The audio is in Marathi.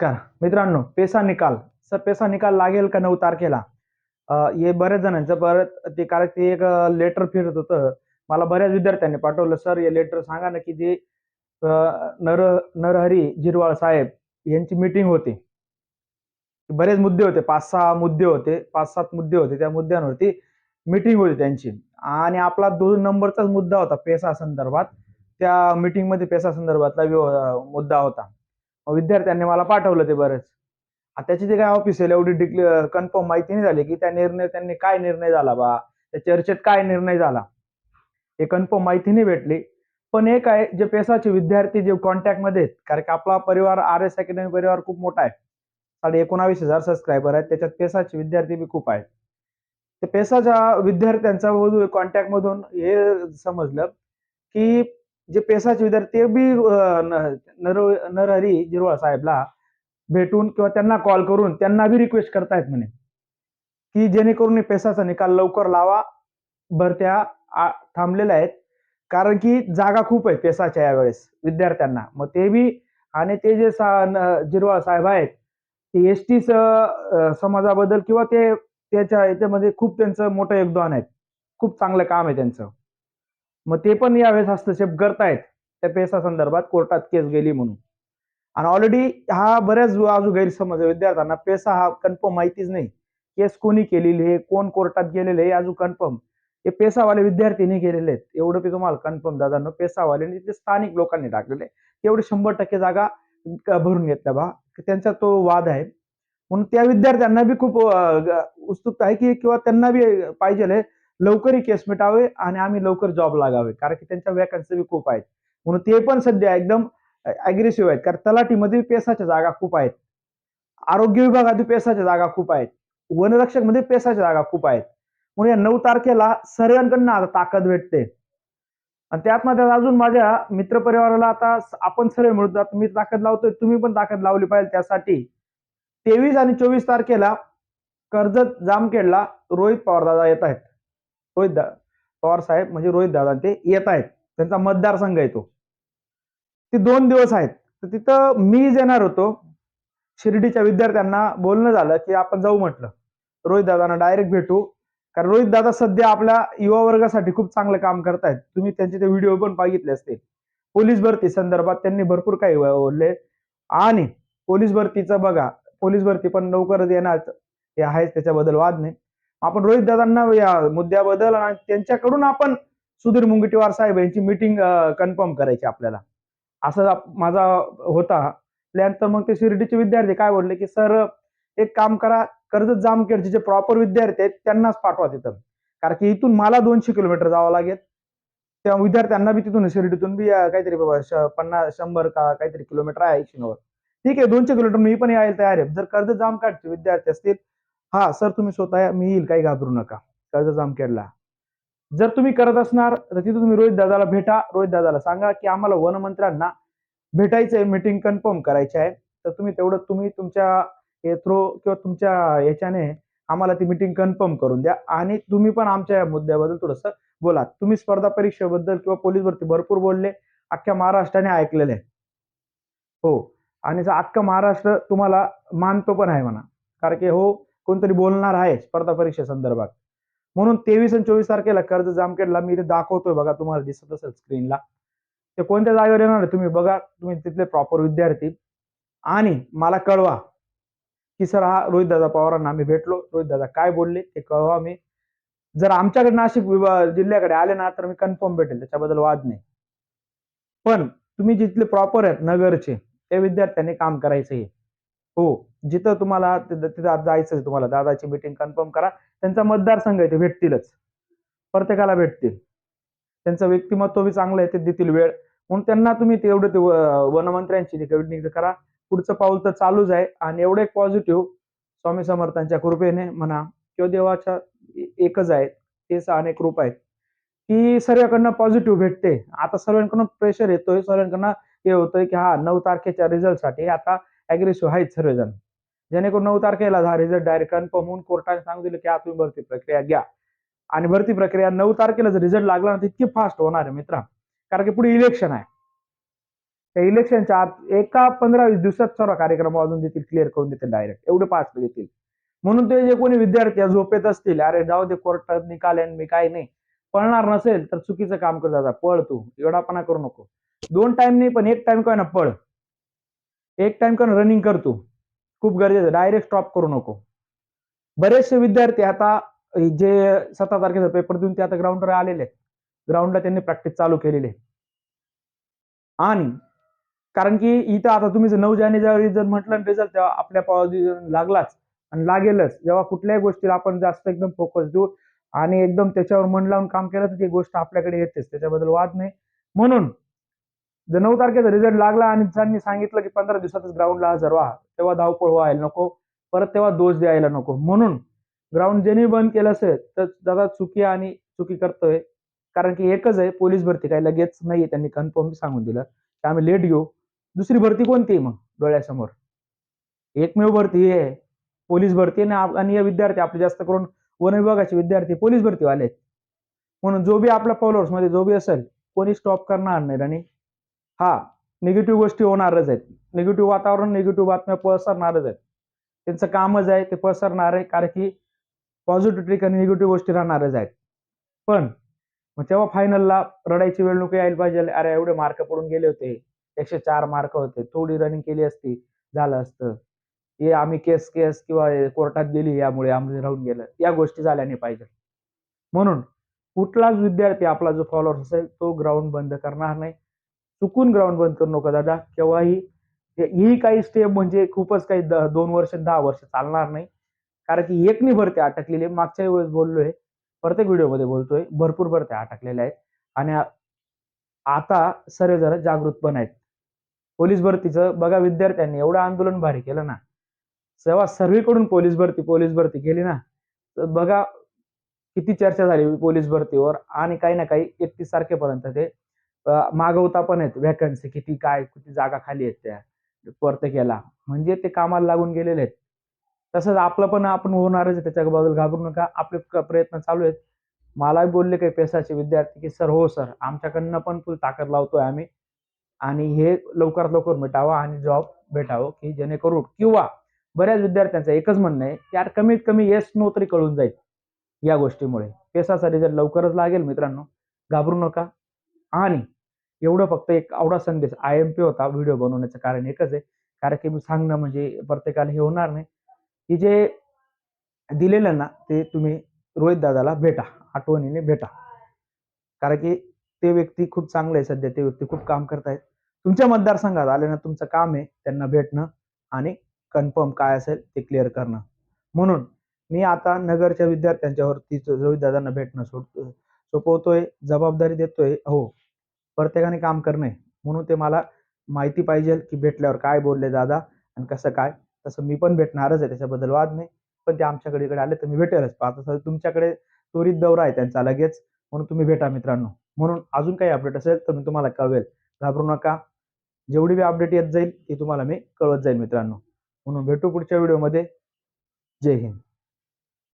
का? मित्रांनो पेसा निकाल. सर पेसा निकाल लागेल का नऊ तारखेला हे बऱ्याच जणांचं परत ते कारण ते एक लेटर फिरत होतं. मला बऱ्याच विद्यार्थ्यांनी पाठवलं. सर हे लेटर सांगा ना की जे नर नरहरी जिरवाळ साहेब यांची मीटिंग होती. बरेच मुद्दे होते. पाच सहा मुद्दे होते. पाच सात मुद्दे होते त्या मुद्द्यांवरती मीटिंग होती त्यांची. आणि आपला दोन नंबरचाच मुद्दा होता पेसा संदर्भात त्या मीटिंगमध्ये पेसा संदर्भातला मुद्दा होता. विद्यार्थ्यांनी मला पाठवलं ते बरंच. त्याची ते काय ऑफिशियल एवढी डिक्ले कन्फर्म माहिती नाही झाली की त्या निर्णय त्यांनी काय निर्णय झाला बा? त्या चर्चेत काय निर्णय झाला? हे कन्फर्म माहिती नाही भेटली. पण एक आहे जे पेसाचे विद्यार्थी जे कॉन्टॅक्टमध्ये आहेत कारण की आपला परिवार आर एस अकॅडमी परिवार खूप मोठा आहे. साडे एकोणावीस हजार सबस्क्रायबर आहेत त्याच्यात पेसाचे विद्यार्थी बी खूप आहेत. ते पेसाच्या विद्यार्थ्यांचा कॉन्टॅक्ट मधून हे समजलं की जे पेसाचे विद्यार्थी ते बी न- नर नरहरी जिरवाळ साहेबला भेटून किंवा त्यांना कॉल करून त्यांना बी रिक्वेस्ट करतायत म्हणे की जेणेकरून पेसाचा निकाल लवकर लावा भरत्या थांबलेल्या आहेत. कारण की जागा खूप आहेत पेसाच्या यावेळेस विद्यार्थ्यांना. मग ते बी आणि ते जे सा जिरवाळ साहेब आहेत ते एस टी समाजाबद्दल किंवा ते त्याच्या याच्यामध्ये खूप त्यांचं मोठं योगदान आहे. खूप चांगलं काम आहे त्यांचं. मग ते पण यावेळेस हस्तक्षेप करतायत. त्या पेसा संदर्भात कोर्टात केस गेली म्हणून. आणि ऑलरेडी हा बऱ्याच अजून गैरसमज विद्यार्थ्यांना. पेसा हा कन्फर्म माहितीच नाही. केस कोणी केलेली आहे? कोण कोर्टात गेलेले हे अजून कन्फर्म हे पेसावाले विद्यार्थीने केलेले आहेत. एवढं मी तुम्हाला कन्फर्म दादा पेसावाले ते स्थानिक लोकांनी टाकलेले तेवढे शंभर टक्के जागा भरून घेतल्या बा. त्यांचा तो वाद आहे. म्हणून त्या विद्यार्थ्यांना बी खूप उत्सुकता आहे की किंवा त्यांना बी पाहिजे लवकरही केस मिटावे आणि आम्ही लवकर जॉब लागावे. कारण की त्यांच्या व्हॅकन्सी बी खूप आहेत. म्हणून ते पण सध्या एकदम अग्रेसिव्ह आहेत. कारण तलाठीमध्ये पेसाच्या जागा खूप आहेत. आरोग्य विभागात पेसाच्या जागा खूप आहेत. वनरक्षकमध्ये पेसाच्या जागा खूप आहेत. म्हणून या नऊ तारखेला सर्वांकडनं आता ताकद भेटते. आणि त्यात मध्ये अजून माझ्या मित्रपरिवाराला आता आपण सर्व मिळतो आता मी ताकद लावतोय तुम्ही पण ताकद लावली पाहिजे त्यासाठी. तेवीस आणि चोवीस तारखेला कर्जत जामखेडला रोहित पवार दादा येत आहेत. रोहित दा पवार साहेब म्हणजे रोहित दादा ते येत आहेत. त्यांचा मतदारसंघ आहे तो. ते दोन दिवस आहेत. तर तिथं मी येणार होतो. शिर्डीच्या विद्यार्थ्यांना बोलणं झालं की आपण जाऊ म्हटलं. रोहित दादांना डायरेक्ट भेटू. कारण रोहित दादा सध्या आपल्या युवा वर्गासाठी खूप चांगलं काम करतायत. तुम्ही त्यांचे ते व्हिडिओ पण बघितले असते पोलीस भरती संदर्भात त्यांनी भरपूर काही बोलले. आणि पोलीस भरतीचं बघा. पोलीस भरती पण लवकरच येणार. हे आहेच त्याच्याबद्दल वाद नाही. आपण रोहित दादांना या मुद्द्याबद्दल आणि त्यांच्याकडून आपण सुधीर मुंगटीवार साहेब यांची मिटिंग कन्फर्म करायची आपल्याला. असं माझा होता. त्यानंतर मग ते शिर्डीचे विद्यार्थी काय बोलले की सर एक काम करा. कर्जत जामखेडचे जे प्रॉपर विद्यार्थी आहेत त्यांनाच पाठवा तिथं. कारण की इथून मला दोनशे किलोमीटर जावं लागेल. त्या विद्यार्थ्यांना बी तिथून शिर्डीतून बी काहीतरी बाबा पन्नास शंभर का काहीतरी किलोमीटर आहे एकशे ठीक आहे दोनशे किलोमीटर मी पण यायला तयार आहे. जर कर्ज जामखेडचे विद्यार्थी असतील हा सर तुम्ही स्वतः मी येईल काही घाबरू नका. कर्ज जामखेडला. जर तुम्ही करत असणार तर तिथे तुम्ही रोहित दादाला भेटा. रोहित दादाला सांगा की आम्हाला वनमंत्र्यांना भेटायचंय मीटिंग कन्फर्म करायची आहे. तर तुम्ही तेवढं तुम्ही तुमच्या थ्रो किंवा तुमच्या याच्याने आम्हाला ती मीटिंग कन्फर्म करून द्या. आणि तुम्ही पण आमच्या या मुद्द्याबद्दल थोडंसं बोला. तुम्ही स्पर्धा परीक्षेबद्दल किंवा पोलीस भरती भरपूर बोलले अख्ख्या महाराष्ट्राने ऐकलेलं आहे. हो. आणि जर महाराष्ट्र तुम्हाला मानतो पण आहे म्हणा. कारण की हो कोणतरी बोलणार आहे स्पर्धा परीक्षे संदर्भात. म्हणून तेवीस आणि चोवीस तारखेला कर्ज जामखेडला मी इथे दाखवतोय बघा तुम्हाला दिसत असेल स्क्रीनला ते कोणत्या जागेवर येणार तुम्ही बघा तुम्ही तिथले प्रॉपर विद्यार्थी. आणि मला कळवा की सर हा रोहित दादा पवारांना आम्ही भेटलो. रोहित दादा काय बोलले ते कळवा मी. जर आमच्याकडे नाशिक विभाग जिल्ह्याकडे आले ना तर मी कन्फर्म भेटेल त्याच्याबद्दल वाद नाही. पण तुम्ही जिथले प्रॉपर आहेत नगरचे त्या विद्यार्थ्यांनी काम करायचं आहे हो जिथं तुम्हाला तिथं आज जायचं आहे तुम्हाला दादाची मीटिंग कन्फर्म करा. त्यांचा मतदारसंघ आहे ते भेटतीलच. प्रत्येकाला भेटतील. त्यांचं व्यक्तिमत्व बी चांगलं आहे ते देतील वेळ. म्हणून त्यांना तुम्ही तेवढं ते वनमंत्र्यांची मीटिंग करा. पुढचं पाऊल तर चालूच आहे. आणि एवढं एक पॉझिटिव्ह स्वामी समर्थांच्या कृपेने म्हणा किंवा देवाच्या एकच आहे. तेच अनेक रूप आहेत. की सर्वांकडनं पॉझिटिव्ह भेटते. आता सर्वांकडून प्रेशर येतोय. सर्वांकडनं हे होतंय की हा नऊ तारखेच्या रिझल्टसाठी आता अग्रेसिव्ह आहेत सर्वजण. जेणेकरून नऊ तारखेला हा रिझल्ट डायरेक्ट कन्फर्म होऊन कोर्टाने सांगून दिलं की तुम्ही भरती प्रक्रिया घ्या. आणि भरती प्रक्रिया नऊ तारखेला जर रिझल्ट लागला ना तितकी इतकी फास्ट होणार आहे मित्रा. कारण की पुढे इलेक्शन आहे. त्या इलेक्शनच्या आत एका पंधरा वीस दिवसात सर्व कार्यक्रम वाजून देतील क्लिअर करून देतील डायरेक्ट एवढे पाच देतील. म्हणून ते जे कोणी विद्यार्थी झोपेत असतील अरे जाऊ दे कोर्टात निकाल आहे आणि मी काय नाही. पळणार नसेल तर चुकीचं काम कर जाता पळ तू एवढापणा करू नको. दोन टाइम नाही पण एक टाइम काय ना पळ. एक टाइम कारण रनिंग करतो खूप गरजेचं. डायरेक्ट स्टॉप करू नको. बरेचसे विद्यार्थी आता जे सतरा तारखेचा पेपर देऊन ते आता ग्राउंडवर आलेले आहेत. ग्राउंडला त्यांनी प्रॅक्टिस चालू केलेली आहे. आणि कारण की इथं आता तुम्ही जर नऊ जानेवारी जर म्हटलं रिझल्ट तेव्हा आपल्या पावती लागलाच आणि लागेलच. जेव्हा कुठल्याही गोष्टीला आपण जास्त एकदम फोकस देऊ आणि एकदम त्याच्यावर मन लावून काम केलं तर ती गोष्ट आपल्याकडे येतेच. त्याच्याबद्दल वाद नाही. म्हणून जर नऊ तारखेचा रिझल्ट लागला आणि त्यांनी सांगितलं की पंधरा दिवसातच ग्राउंडला हजर व्हा. तेव्हा धावपळ व्हायला नको परत तेव्हा दोष द्यायला नको. म्हणून ग्राउंड ज्यांनी बंद केलं असेल तर दादा चुकी आणि चुकी करतोय. कारण की एकच आहे पोलीस भरती काही लगेच नाहीये त्यांनी कन्फर्म सांगून दिलं. की आम्ही लेट घेऊ. दुसरी भरती कोणती आहे मग? डोळ्यासमोर. एकमेव भरती आहे. पोलीस भरती आणि आणि हे विद्यार्थी आपले जास्त करून वन विभागाचे विद्यार्थी पोलीस भरतीवाले आहेत. म्हणून जो बी आपल्या फॉलोअर्समध्ये जो बी असेल कोणी स्टॉप करणार नाही. आणि हा निगेटिव्ह गोष्टी होणारच आहेत. निगेटिव्ह वातावरण निगेटिव्ह बातम्या पसरणारच आहेत. त्यांचं कामच आहे ते पसरणार आहे कारण की पॉझिटिव्ह ट्रिक आणि निगेटिव्ह गोष्टी राहणारच आहेत. पण मग तेव्हा फायनलला रडायची वेळ नको यायला पाहिजे. अरे एवढे मार्क पडून गेले होते. एकशे चार मार्क होते. थोडी रनिंग केली असती झालं असतं. हे आम्ही केस केस किंवा कोर्टात गेली यामुळे आम्ही राहून गेलं. या गोष्टी झाल्या नाही पाहिजे. म्हणून कुठलाच विद्यार्थी आपला जो फॉलोअर्स असेल तो ग्राउंड बंद करणार नाही. चुकून ग्राउंड बंद करू नका दादा. केव्हाही ही काही स्टेप म्हणजे खूपच काही द- दोन वर्ष दहा वर्ष चालणार नाही. कारण की एकनी भरते भरती अटकलेली आहे. मागच्या वेळेस बोललोय प्रत्येक व्हिडिओमध्ये बोलतोय भरपूर भरत्या अटकलेल्या आहेत. आणि आता सर्व जरा जागृत पण आहेत. पोलीस भरतीचं बघा विद्यार्थ्यांनी एवढं आंदोलन भारी केलं ना. सेवा सर्वीकडून पोलीस भरती पोलीस भरती केली ना तर बघा किती चर्चा झाली पोलीस भरतीवर. आणि काही ना काही एकतीस तारखेपर्यंत ते मागवता पण आहेत व्हॅकन्सी किती काय किती जागा खाली आहेत त्या प्रत्येकाला म्हणजे ते कामाला लागून गेलेले आहेत. तसंच आपलं पण आपण होणारच आहे. त्याच्याबद्दल घाबरू नका. आपले प्रयत्न चालू आहेत. मलाही बोलले काही पेशाचे विद्यार्थी की सर हो सर. आमच्याकडनं पण फुल ताकद लावतोय आम्ही. आणि हे लवकरात लवकर मिटावं आणि जॉब भेटावं की जेणेकरून किंवा बऱ्याच विद्यार्थ्यांचं एकच म्हणणं आहे की यार कमीत कमी येस नो तरी कळून जाईल या गोष्टीमुळे. पेसाचा रिझल्ट लवकरच लागेल मित्रांनो. घाबरू नका. आणि एवढं फक्त एक आवडा संदेश आय एम पी होता व्हिडिओ बनवण्याचं कारण एकच आहे. कारण की मी सांगणं म्हणजे प्रत्येकाला हे होणार नाही. की जे दिलेलं ना ते तुम्ही रोहित दादाला भेटा आठवणीने भेटा. कारण की ते व्यक्ती खूप चांगले आहे सध्या ते व्यक्ती खूप काम करतायत तुमच्या मतदारसंघात आले ना तुमचं काम आहे त्यांना भेटणं आणि कन्फर्म काय असेल ते क्लिअर करणं. म्हणून मी आता नगरच्या विद्यार्थ्यांच्यावरती रोहित दादांना भेटणं सोडतो सोपवतोय जबाबदारी देतोय हो. प्रत्येकाने काम करणे म्हणून ते मला माहिती पाहिजे की भेटल्यावर काय बोलले दादा आणि कसं काय. तसं मी पण भेटणारच आहे त्याच्याबद्दल वाद नाही. पण ते आमच्याकडे इकडे आले तर मी भेटेलच. आता तुमच्याकडे त्वरित दौरा आहे त्यांचा लगेच. म्हणून तुम्ही भेटा मित्रांनो. म्हणून अजून काही अपडेट असेल तर मी तुम्हाला कळवेल. घाबरू नका. जेवढी बी अपडेट येत जाईल ती तुम्हाला मी कळवत जाईल मित्रांनो. म्हणून भेटू पुढच्या व्हिडिओमध्ये जय हिंद.